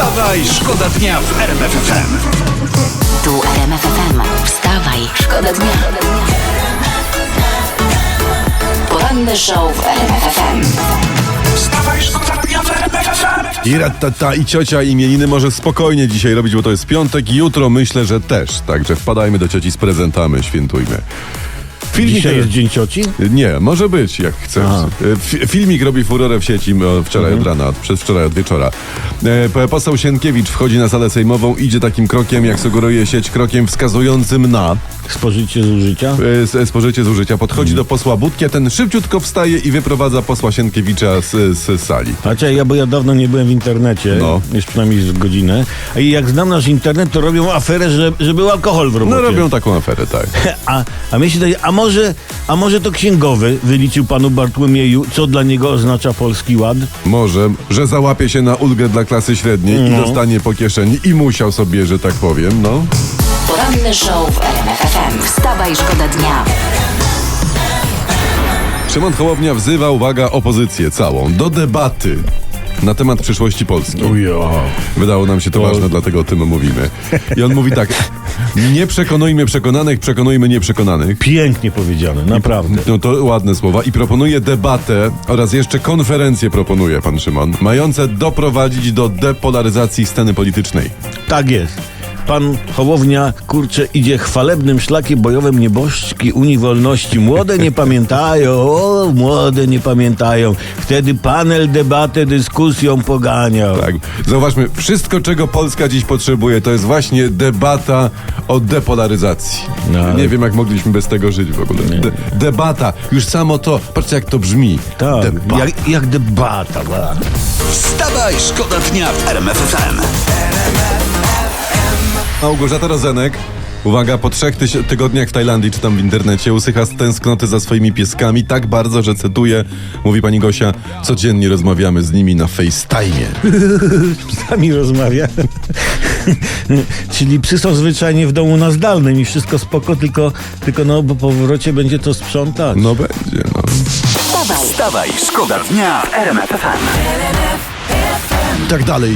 Wstawaj, szkoda dnia w RMF FM. Tu RMF FM. Wstawaj, szkoda dnia. Poranny show w RMF FM. Wstawaj, szkoda dnia w RMF FM. I ratata i ciocia imieniny może spokojnie dzisiaj robić, bo to jest piątek i jutro myślę, że też. Także wpadajmy do cioci z prezentami, świętujmy. Filmik, Dzisiaj jest Dzień Cioci? Nie, może być, jak chcesz. E, fi- Filmik robi furorę w sieci wczoraj Mhm. od rana, przez wczoraj od wieczora. E, Poseł Sienkiewicz wchodzi na salę sejmową, idzie takim krokiem, jak sugeruje sieć, krokiem wskazującym na Spożycie zużycia? e, spożycie zużycia. Podchodzi Mhm. do posła Budki, a ten szybciutko wstaje i wyprowadza posła Sienkiewicza z, z sali. Znaczy, ja, bo ja dawno nie byłem w internecie, No. już przynajmniej z godzinę. I jak znam nasz internet, to robią aferę, że, że był alkohol w robocie. No robią taką aferę, tak. A, a mnie się daje, a może, a może to księgowy wyliczył panu Bartłomieju, co dla niego oznacza Polski Ład? Może, że załapie się na ulgę dla klasy średniej i No. dostanie po kieszeni i musiał sobie, że tak powiem, no. Poranny show w RMF FM. Wstawaj, szkoda dnia. Szymon Hołownia wzywa, uwaga, opozycję całą do debaty na temat przyszłości Polski. Ujo. Wydało nam się to, To- ważne, dlatego o tym mówimy. I on mówi tak, nie przekonujmy przekonanych, przekonujmy nieprzekonanych. Pięknie powiedziane, naprawdę. No to ładne słowa. I proponuje debatę oraz jeszcze konferencję proponuje pan Szymon, mające doprowadzić do depolaryzacji sceny politycznej. Tak jest. Pan Hołownia, kurczę, idzie chwalebnym szlakiem bojowym nieboszczki Unii Wolności. Młode nie pamiętają, o, młode nie pamiętają. Wtedy panel debatę dyskusją poganiał. Tak. Zauważmy, wszystko czego Polska dziś potrzebuje, to jest właśnie debata o depolaryzacji. No, ale- Nie wiem, jak mogliśmy bez tego żyć w ogóle. De- debata, już samo to, patrzcie jak to brzmi. Tak, Debata. jak, jak debata. tak. Wstawaj, szkoda dnia w RMF FM. Małgorzata Rozenek. Uwaga, po trzech tyś- tygodniach w Tajlandii, czytam w internecie, usycha z tęsknoty za swoimi pieskami tak bardzo, że cytuję, mówi pani Gosia, codziennie rozmawiamy z nimi na FaceTime. Sami rozmawia. Czyli psy są zwyczajnie w domu na zdalnym i wszystko spoko, tylko, tylko no po powrocie będzie to sprzątać. No będzie, no. Wstawaj, Wstawaj, szkoda dnia w RMF FM. I tak dalej.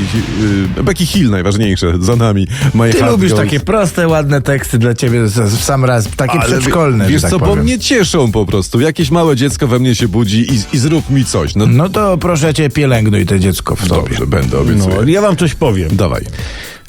Yy, Becky Hill najważniejsze, za nami. My Ty lubisz Goes- takie proste, ładne teksty dla ciebie w sam raz, takie Ale przedszkolne, Wiesz że tak co, bo powiem. mnie cieszą po prostu. Jakieś małe dziecko we mnie się budzi i, i zrób mi coś. No, No to proszę cię, pielęgnuj te dziecko w tobie. dobrze, będę, No, obiecuję. ja wam coś powiem. Dawaj.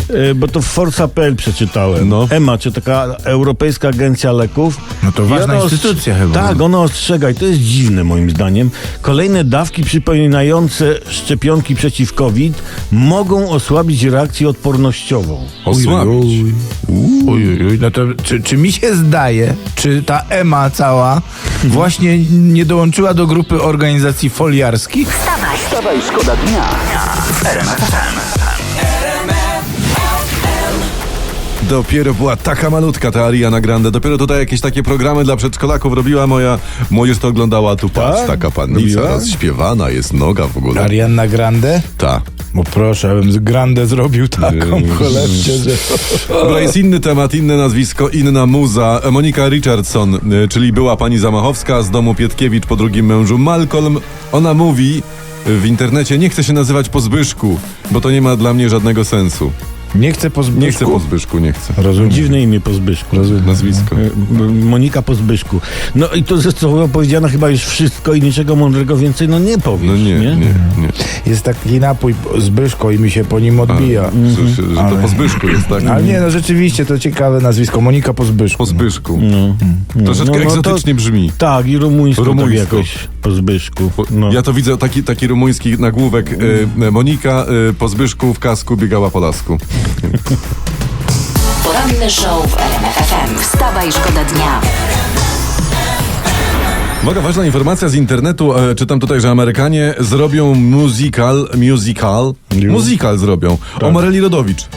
E, bo to w Forza.pl przeczytałem. No. EMA, czy taka Europejska Agencja Leków. No to ważna instytucja chyba. Tak, ona ostrzega i to jest dziwne moim zdaniem. Kolejne dawki przypominające szczepionki przeciw COVID mogą osłabić reakcję odpornościową. Osłabić. Uj, uj, uj, no to czy, czy mi się zdaje, czy ta EMA cała właśnie nie dołączyła do grupy organizacji foliarskich? Wstawaj, szkoda dnia w Dopiero była taka malutka ta Ariana Grande. Dopiero tutaj jakieś takie programy dla przedszkolaków robiła moja młodzież to oglądała. Tu patrz, Tak? taka pannica Robiła? rozśpiewana, jest noga w ogóle. Arianna Grande? Ta. Bo proszę, abym z Grande zrobił taką kolebkę, że... Dobra, jest inny temat, inne nazwisko, inna muza. Monika Richardson, y, czyli była pani Zamachowska z domu Pietkiewicz po drugim mężu Malcolm. Ona mówi w internecie, nie chcę się nazywać po Zbyszku, bo to nie ma dla mnie żadnego sensu. Nie chcę po Zbyszku. Nie chcę po Zbyszku, nie chcę. Rozumiem. Dziwne imię po Zbyszku. Nazwisko. E, Monika po Zbyszku. No i to zostało powiedziane chyba już wszystko i niczego mądrego więcej no nie powiesz. No nie, nie, nie. Jest taki napój Zbyszko i mi się po nim odbija. Że, że, że to Ale- po Zbyszku jest, tak? Ale nie, no rzeczywiście to ciekawe nazwisko. Monika po Zbyszku. Po Zbyszku. No. Troszeczkę No, no to- egzotycznie brzmi. Tak, i rumuńsko, Rumuńsko. Tak jakoś po Zbyszku. Bo No. Ja to widzę, taki, taki rumuński nagłówek. Y, Monika y, po Zbyszku w kasku biegała po lasku. Poranny show w RMF FM. Wstawaj, szkoda dnia. Uwaga, ważna informacja z internetu. E, czytam tutaj, że Amerykanie zrobią musical, musical, musical zrobią o Maryli Rodowicz.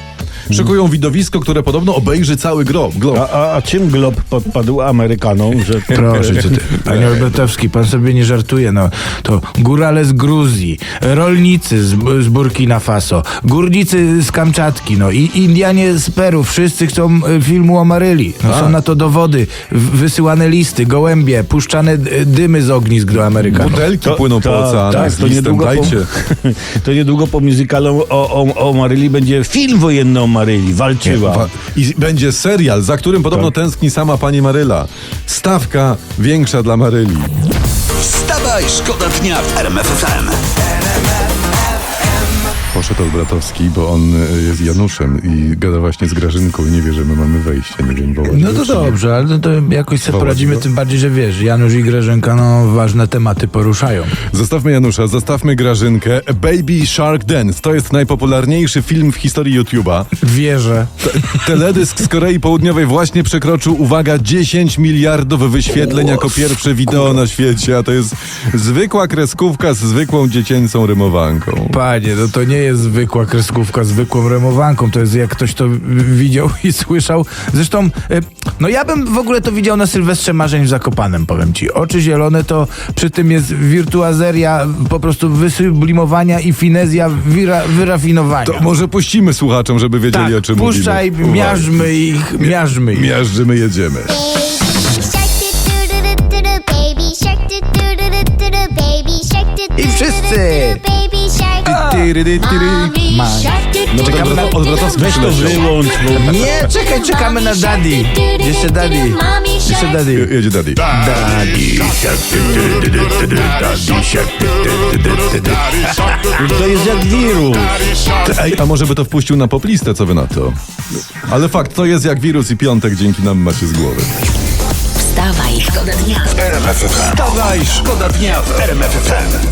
Szykują widowisko, które podobno obejrzy cały glob. glob. A, a, a czym glob podpadł Amerykanom, że... Proszę cię, ty. panie Albertowski, pan sobie nie żartuje, no. To górale z Gruzji, rolnicy z, z Burkina Faso, górnicy z Kamczatki, no i Indianie z Peru, wszyscy chcą e, filmu o Maryli. No, są na to dowody, wysyłane listy, gołębie, puszczane dymy z ognisk do Amerykanów. Butelki płyną po oceanach tak, z to niedługo, po, to niedługo po muzykalu o, o, o Maryli będzie film wojenny o Maryli. Walczyła. Wa- I będzie serial, za którym podobno Tak. tęskni sama pani Maryla. Stawka większa dla Maryli. Wstawaj, szkoda dnia w RMF FM. Poszedł Bratowski, bo on y, jest Januszem i gada właśnie z Grażynką i nie wie, że my mamy wejście. Nie wiem, wołać No to dobrze, ale to, to jakoś sobie poradzimy, tym bardziej, że wiesz, Janusz i Grażynka, no ważne tematy poruszają. Zostawmy Janusza, zostawmy Grażynkę. Baby Shark Dance to jest najpopularniejszy film w historii YouTube'a. Wierzę. Teledysk z Korei Południowej właśnie przekroczył, uwaga, 10 miliardów wyświetleń jako pierwsze wideo na świecie, a to jest zwykła kreskówka z zwykłą dziecięcą rymowanką. Panie, no to nie jest zwykła kreskówka, zwykłą remowanką. To jest jak ktoś to widział i słyszał. Zresztą, e, no ja bym w ogóle to widział na Sylwestrze Marzeń w Zakopanem, powiem ci. Oczy zielone to przy tym jest wirtuazeria po prostu wysublimowania i finezja wira, wyrafinowania. To może puścimy słuchaczom, żeby wiedzieli tak, o czym puszczaj, mówimy. Uwaga. miażdżmy ich, miażdżmy ich. Miażdżymy, jedziemy. I wszyscy! No Czekamy na- od Bratowski Weź to wyłącz, bo... Nie, czekaj, czekamy na Daddy. Jeszcze Daddy. Jeszcze Daddy. Je- Jedzie Daddy. To jest jak wirus. Ej, a może by to wpuścił na poplistę, co wy na to? Ale fakt, to jest jak wirus i piątek dzięki nam macie z głowy. Wstawaj, szkoda dnia. RMF FM. Wstawaj, szkoda dnia w RMF FM.